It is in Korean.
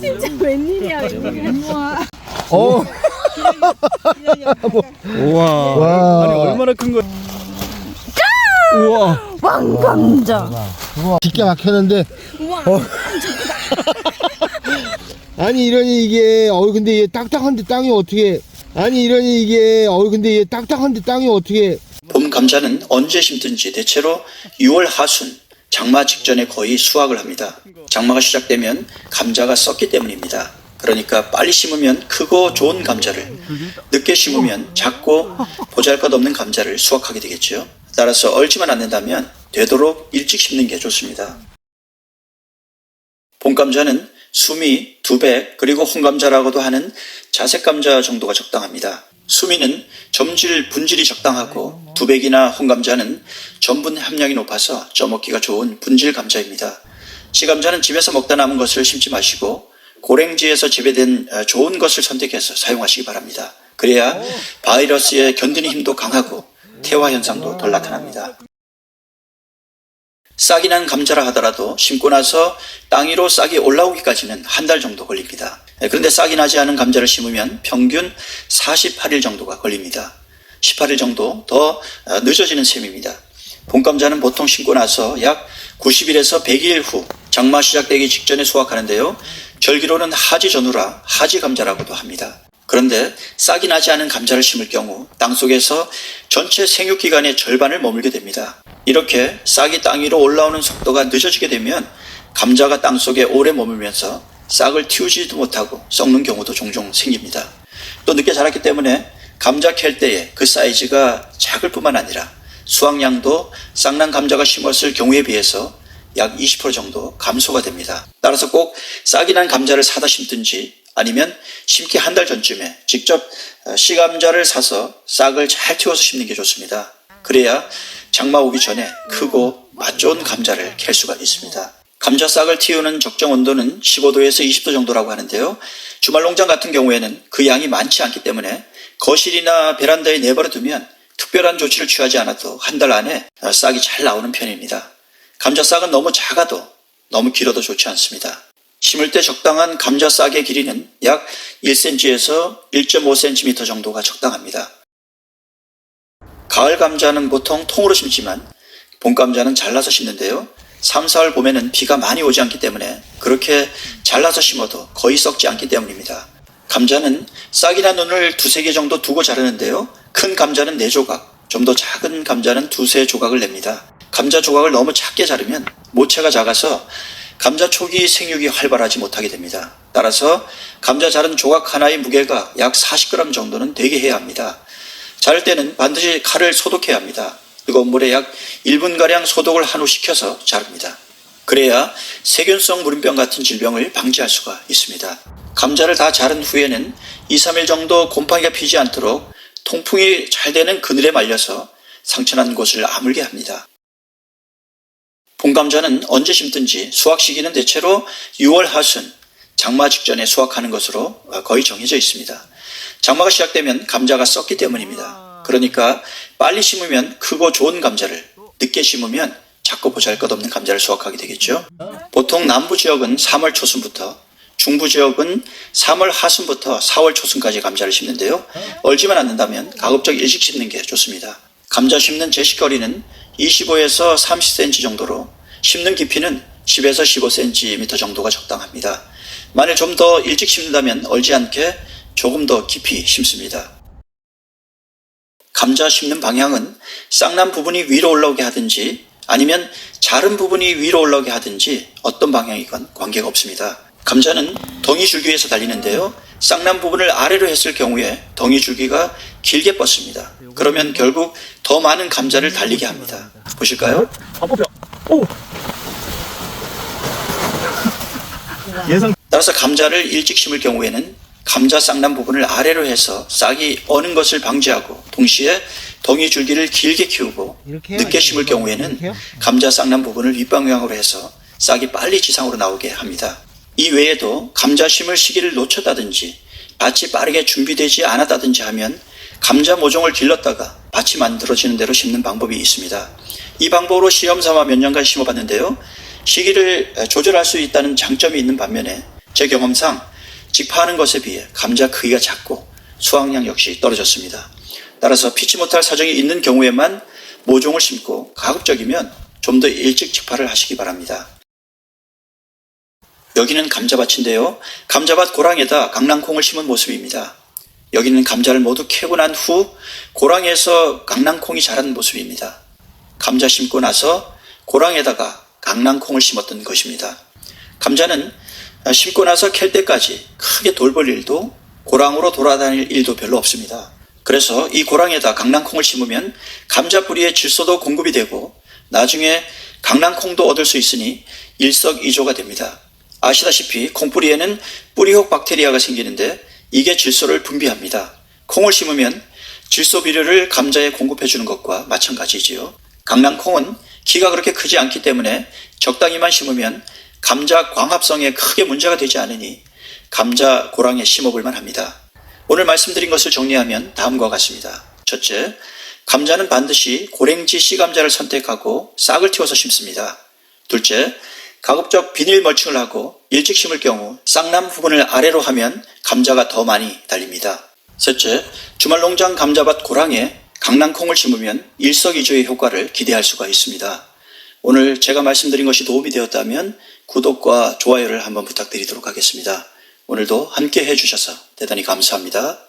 진짜 웬일이야 이게. 어. 우와. 와. 아니 얼마나 큰 거? 우와. 왕감자. 기가 막혔는데. 우와. 어. 아니 이러니 이게 어 근데 얘 딱딱한데 땅이 어떻게 아니 이러니 이게 어 근데 얘 딱딱한데 땅이 어떻게 봄 감자는 언제 심든지 대체로 6월 하순 장마 직전에 거의 수확을 합니다. 장마가 시작되면 감자가 썩기 때문입니다. 그러니까 빨리 심으면 크고 좋은 감자를 늦게 심으면 작고 보잘것없는 감자를 수확하게 되겠죠. 따라서 얼지만 않는다면 되도록 일찍 심는 게 좋습니다. 봄 감자는 수미, 두백, 그리고 홍감자라고도 하는 자색 감자 정도가 적당합니다. 수미는 점질, 분질이 적당하고 두백이나 홍감자는 전분 함량이 높아서 쪄먹기가 좋은 분질 감자입니다. 씨감자는 집에서 먹다 남은 것을 심지 마시고 고랭지에서 재배된 어, 좋은 것을 선택해서 사용하시기 바랍니다. 그래야 바이러스에 견디는 힘도 강하고 태화 현상도 덜 나타납니다. 싹이 난 감자라 하더라도 심고 나서 땅 위로 싹이 올라오기까지는 한 달 정도 걸립니다. 예, 그런데 싹이 나지 않은 감자를 심으면 평균 48일 정도가 걸립니다. 18일 정도 더 어, 늦어지는 셈입니다. 봄감자는 보통 심고 나서 약 90일에서 100일 후 장마 시작되기 직전에 수확하는데요. 절기로는 하지 전후라 하지 감자라고도 합니다. 그런데 싹이 나지 않은 감자를 심을 경우 땅 속에서 전체 생육 기간의 절반을 머물게 됩니다. 이렇게 싹이 땅 위로 올라오는 속도가 늦어지게 되면 감자가 땅 속에 오래 머물면서 싹을 틔우지도 못하고 썩는 경우도 종종 생깁니다. 또 늦게 자랐기 때문에 감자 캘 때에 그 사이즈가 작을 뿐만 아니라 수확량도 쌍난 감자가 심었을 경우에 비해서 약 20% 정도 감소가 됩니다. 따라서 꼭 싹이 난 감자를 사다 심든지 아니면 심기 한 달 전쯤에 직접 어, 씨감자를 사서 싹을 잘 틔워서 심는 게 좋습니다. 그래야 장마 오기 전에 크고 맛 좋은 감자를 캘 수가 있습니다. 감자 싹을 틔우는 적정 온도는 15도에서 20도 정도라고 하는데요. 주말 농장 같은 경우에는 그 양이 많지 않기 때문에 거실이나 베란다에 내버려 두면 특별한 조치를 취하지 않아도 한 달 안에 어, 싹이 잘 나오는 편입니다. 감자 싹은 너무 작아도 너무 길어도 좋지 않습니다. 심을 때 적당한 감자 싹의 길이는 약 1cm에서 1.5cm 정도가 적당합니다. 가을 감자는 보통 통으로 심지만 봄 감자는 잘라서 심는데요. 3, 4월 봄에는 비가 많이 오지 않기 때문에 그렇게 잘라서 심어도 거의 썩지 않기 때문입니다. 감자는 싹이나 눈을 두세 개 정도 두고 자르는데요. 큰 감자는 4조각, 좀 더 작은 감자는 두세 조각을 냅니다. 감자 조각을 너무 작게 자르면 모체가 작아서 감자 초기 생육이 활발하지 못하게 됩니다. 따라서 감자 자른 조각 하나의 무게가 약 40g 정도는 되게 해야 합니다. 자를 때는 반드시 칼을 소독해야 합니다. 뜨거운 물에 약 1분가량 소독을 한 후 식혀서 자릅니다. 그래야 세균성 물음병 같은 질병을 방지할 수가 있습니다. 감자를 다 자른 후에는 2, 3일 정도 곰팡이가 피지 않도록 통풍이 잘 되는 그늘에 말려서 상처난 곳을 아물게 합니다. 봄감자는 언제 심든지 수확 시기는 대체로 6월 하순, 장마 직전에 수확하는 것으로 거의 정해져 있습니다. 장마가 시작되면 감자가 썩기 때문입니다. 그러니까 빨리 심으면 크고 좋은 감자를, 늦게 심으면 작고 보잘것없는 감자를 수확하게 되겠죠. 보통 남부 지역은 3월 초순부터 중부 지역은 3월 하순부터 4월 초순까지 감자를 심는데요. 얼지만 않는다면 가급적 일찍 심는 게 좋습니다. 감자 심는 제식거리는 25에서 30cm 정도로 심는 깊이는 10에서 15cm 정도가 적당합니다. 만일 좀 더 일찍 심는다면 얼지 않게 조금 더 깊이 심습니다. 감자 심는 방향은 쌍난 부분이 위로 올라오게 하든지 아니면 자른 부분이 위로 올라오게 하든지 어떤 방향이건 관계가 없습니다. 감자는 덩이 줄기에서 달리는데요. 쌍난 부분을 아래로 했을 경우에 덩이 줄기가 길게 뻗습니다. 그러면 결국 더 많은 감자를 달리게 합니다. 보실까요? 오. 따라서 감자를 일찍 심을 경우에는 감자 쌍난 부분을 아래로 해서 싹이 어는 것을 방지하고 동시에 덩이 줄기를 길게 키우고? 늦게 심을 경우에는? 감자 쌍난 부분을 윗방향으로 해서 싹이 빨리 지상으로 나오게 합니다. 이 외에도 감자 심을 시기를 놓쳤다든지 밭이 빠르게 준비되지 않았다든지 하면 감자 모종을 길렀다가 밭이 만들어지는 대로 심는 방법이 있습니다. 이 방법으로 시험 삼아 몇 년간 심어봤는데요. 시기를 조절할 수 있다는 장점이 있는 반면에 제 경험상 직파하는 것에 비해 감자 크기가 작고 수확량 역시 떨어졌습니다. 따라서 피치 못할 사정이 있는 경우에만 모종을 심고 가급적이면 좀 더 일찍 직파를 하시기 바랍니다. 여기는 감자밭인데요. 감자밭 고랑에다 강낭콩을 심은 모습입니다. 여기는 감자를 모두 캐고 난 후 고랑에서 강낭콩이 자란 모습입니다. 감자 심고 나서 고랑에다가 강낭콩을 심었던 것입니다. 감자는 심고 나서 캘 때까지 크게 돌볼 일도 고랑으로 돌아다닐 일도 별로 없습니다. 그래서 이 고랑에다 강낭콩을 심으면 감자 뿌리의 질소도 공급이 되고 나중에 강낭콩도 얻을 수 있으니 일석이조가 됩니다. 아시다시피 콩뿌리에는 뿌리혹 박테리아가 생기는데 이게 질소를 분비합니다. 콩을 심으면 질소 비료를 감자에 공급해 주는 것과 마찬가지지요. 강낭콩은 키가 그렇게 크지 않기 때문에 적당히만 심으면 감자 광합성에 크게 문제가 되지 않으니 감자 고랑에 심어볼 만 합니다. 오늘 말씀드린 것을 정리하면 다음과 같습니다. 첫째, 감자는 반드시 고랭지 씨감자를 선택하고 싹을 틔워서 심습니다. 둘째, 가급적 비닐 멀칭을 하고 일찍 심을 경우 쌍남 부분을 아래로 하면 감자가 더 많이 달립니다. 셋째, 주말 농장 감자밭 고랑에 강낭콩을 심으면 일석이조의 효과를 기대할 수가 있습니다. 오늘 제가 말씀드린 것이 도움이 되었다면 구독과 좋아요를 한번 부탁드리도록 하겠습니다. 오늘도 함께 해주셔서 대단히 감사합니다.